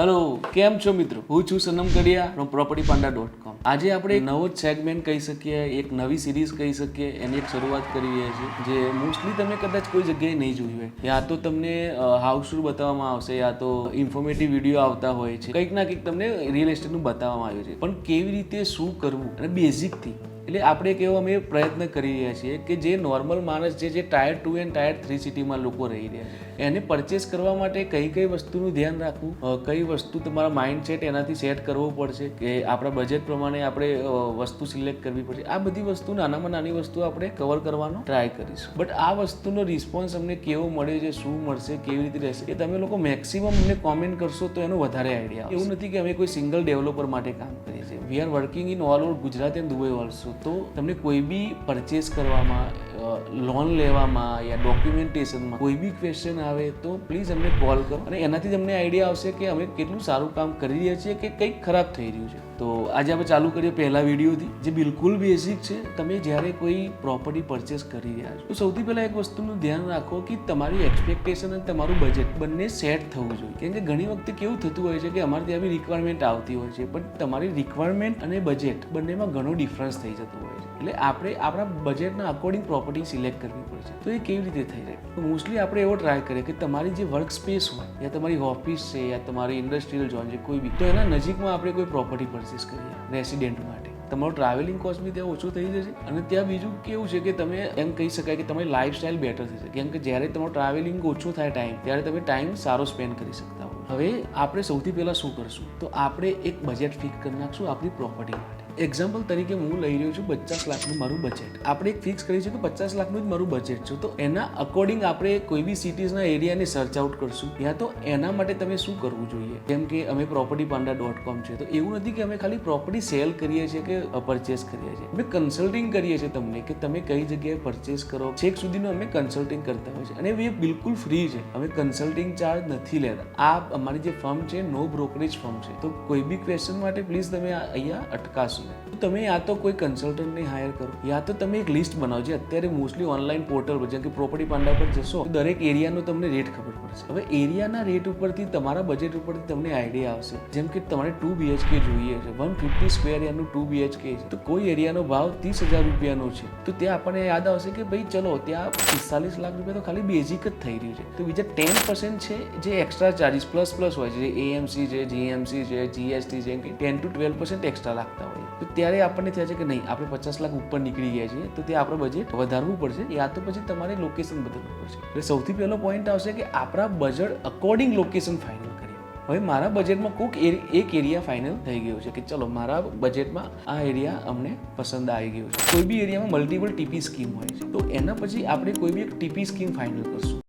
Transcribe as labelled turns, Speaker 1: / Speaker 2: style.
Speaker 1: Hello કેમ છો મિત્રો? હું છું સનમ કડિયા from property Panda dot com આજે આપણે નવો જ સેગમેન્ટ કહી શકીએ, એક નવી સિરીઝ કહી શકીએ, એની એક શરૂઆત કરી રહ્યા છીએ, જે મોસ્ટલી તમે કદાચ કોઈ જગ્યાએ નહીં જોયું હોય. યા તો તમને હાઉસ બતાવવામાં આવશે, યા તો ઇન્ફોર્મેટિવ વીડિયો આવતા હોય છે. કંઈક ના કંઈક તમને રિયલ એસ્ટેટનું બતાવવામાં આવ્યું છે. પણ કેવી રીતે શું કરવું? અને બેઝિકથી એટલે આપણે એક એવો અમે પ્રયત્ન કરી રહ્યા છીએ કે જે નોર્મલ માણસ છે જે tier two and tier three સિટીમાં લોકો રહી રહ્યા છે, એને પરચેસ કરવા માટે કઈ કઈ વસ્તુનું ધ્યાન રાખવું કઈ વસ્તુ તમારા માઇન્ડ સેટ એનાથી સેટ કરવો પડશે કે આપણા બજેટ પ્રમાણે આપણે વસ્તુ સિલેક્ટ કરવી પડશે. આ બધી વસ્તુ નાનામાં નાની વસ્તુ આપણે કવર કરવાનો ટ્રાય કરીશું. બટ આ વસ્તુનો રિસ્પોન્સ અમને કેવો મળે છે, શું મળશે, કેવી રીતે રહેશે, એ તમે લોકો મેક્સિમમ અમને કોમેન્ટ કરશો તો એનો વધારે આઈડિયા એવું નથી કે અમે કોઈ સિંગલ ડેવલપર માટે કામ કરીએ છીએ. We are working in all over Gujarat and Dubai also તો તમને કોઈ બી પરચેસ કરવામાં લોન લેવામાં યા ડોક્યુમેન્ટેશનમાં કોઈ બી ક્વેશ્ચન આવે તો પ્લીઝ અમને કોલ કરો. અને એનાથી તમને આઈડિયા આવશે કે અમે કેટલું સારું કામ કરી રહ્યા છીએ કે કંઈક ખરાબ થઈ રહ્યું છે. તો આજે આપણે ચાલુ કરીએ પહેલા વિડીયોથી, જે બિલકુલ બેઝિક છે, તમે જ્યારે કોઈ પ્રોપર્ટી પરચેસ કરી રહ્યા છો, તો સૌથી પહેલાં એક વસ્તુનું ધ્યાન રાખો કે તમારી એક્સપેક્ટેશન અને તમારું બજેટ બંને સેટ થવું જોઈએ. કેમ કે ઘણી વખતે કેવું થતું હોય છે કે અમારે ત્યાં બી રિક્વાયરમેન્ટ આવતી હોય છે, પણ તમારી રિક્વાયરમેન્ટ અને બજેટ બંનેમાં ઘણો ડિફરન્સ થઈ જતો હોય છે. એટલે આપણે આપણા બજેટના અકોર્ડિંગ પ્રોપર્ટી સિલેક્ટ કરવી પડશે. તો એ કેવી રીતે થઈ જાય તો મોસ્ટલી આપણે એવો ટ્રાય કરીએ કે તમારી જે વર્ક સ્પેસ હોય, યા તમારી ઓફિસ છે, યા તમારી ઇન્ડસ્ટ્રીયલ ઝોન છે, કોઈ બી, તો એના નજીકમાં આપણે કોઈ પ્રોપર્ટી પરચેસ કરીએ રેસિડેન્ટ માટે. તમારું ટ્રાવેલિંગ કોસ્ટ બી ત્યાં ઓછું થઈ જશે અને ત્યાં બીજું કેવું છે કે તમે એમ કહી શકાય કે તમારી લાઈફસ્ટાઈલ બેટર થશે કેમ કે જ્યારે તમારું ટ્રાવેલિંગ ઓછું થાય ટાઈમ ત્યારે તમે ટાઈમ સારો સ્પેન્ડ કરી શકતા હો હવે આપણે સૌથી પહેલાં શું કરશું? તો આપણે એક બજેટ ફિક્સ કરી નાખશું આપણી પ્રોપર્ટી માટે. એક્ઝામ્પલ તરીકે હું લઈ રહ્યો છું પચાસ લાખનું મારું બજેટ આપણે એક ફિક્સ કરી છે કે પચાસ લાખનું જ મારું બજેટ છે. તો એના અકોર્ડિંગ આપણે કોઈ બી સિટીઝના એરિયાને સર્ચ આઉટ કરશું. યા તો એના માટે તમે શું કરવું જોઈએ? જેમ કે અમે પ્રોપર્ટી પાંડા ડોટ કોમ છે તો એવું નથી કે અમે ખાલી પ્રોપર્ટી સેલ કરીએ છીએ કે પરચેસ કરીએ છીએ. અમે કન્સલ્ટિંગ કરીએ છીએ તમને કે તમે કઈ જગ્યાએ પરચેસ કરો. છેક સુધીનું અમે કન્સલ્ટિંગ કરતા હોય છે અને એ બિલકુલ ફ્રી છે. અમે કન્સલ્ટિંગ ચાર્જ નથી લેતા. આ અમારી જે ફર્મ છે નો બ્રોકરેજ ફર્મ છે. તો કોઈ બી ક્વેશ્ચન માટે પ્લીઝ તમે અહીંયા અટકાશો. તો તમે યા તો કોઈ કન્સલ્ટન્ટને હાયર કરો. યા તો તમે એક લિસ્ટ બનાવો જે અત્યારે મોસ્ટલી ઓનલાઈન પોર્ટલ પર, જેમ કે પ્રોપર્ટી પાંડા પર જશો દરેક એરિયાનો તમને રેટ ખબર પડશે. હવે એરિયાના રેટ ઉપરથી તમારા બજેટ ઉપરથી તમને આઈડિયા આવશે. જેમ કે તમારે ટુ બીએચકે જોઈએ છે વન ફિફ્ટી સ્ક્વેર યાનું ટુ બીએચકે છે, તો કોઈ એરિયાનો ભાવ ત્રીસ હજાર રૂપિયાનો છે. તો ત્યાં આપણને યાદ આવશે કે ભાઈ ચલો, ત્યાં પિસ્તાલીસ લાખ રૂપિયા તો ખાલી બેઝિક જ થઈ રહ્યું છે. તો બીજા ટેન પર્સન્ટ છે જે એક્સ્ટ્રા ચાર્જિસ પ્લસ પ્લસ હોય છે, જે એએમસી છે જીએમસી છે જીએસટી છે કે ten two twelve percent extra લાગતા હોય તો ત્યારે આપણને થયા છે કે નહીં? આપણે પચાસ લાખ ઉપર નીકળી ગયા છીએ, તો તે આપણે બજેટ વધારવું પડશે. યા તો પછી તમારે લોકેશન બદલવું પડશે. એટલે સૌથી પહેલો પોઈન્ટ આવશે કે આપણા બજેટ અકોર્ડિંગ લોકેશન ફાઇનલ કરીએ. હવે મારા બજેટમાં કોઈક એક એરિયા ફાઇનલ થઈ ગયો છે કે ચલો, મારા બજેટમાં આ એરિયા અમને પસંદ આવી ગયો છે. કોઈ બી એરિયામાં મલ્ટિપલ ટીપી સ્કીમ હોય છે. તો એના પછી આપણે કોઈ બી એક ટીપી સ્કીમ ફાઇનલ કરશું.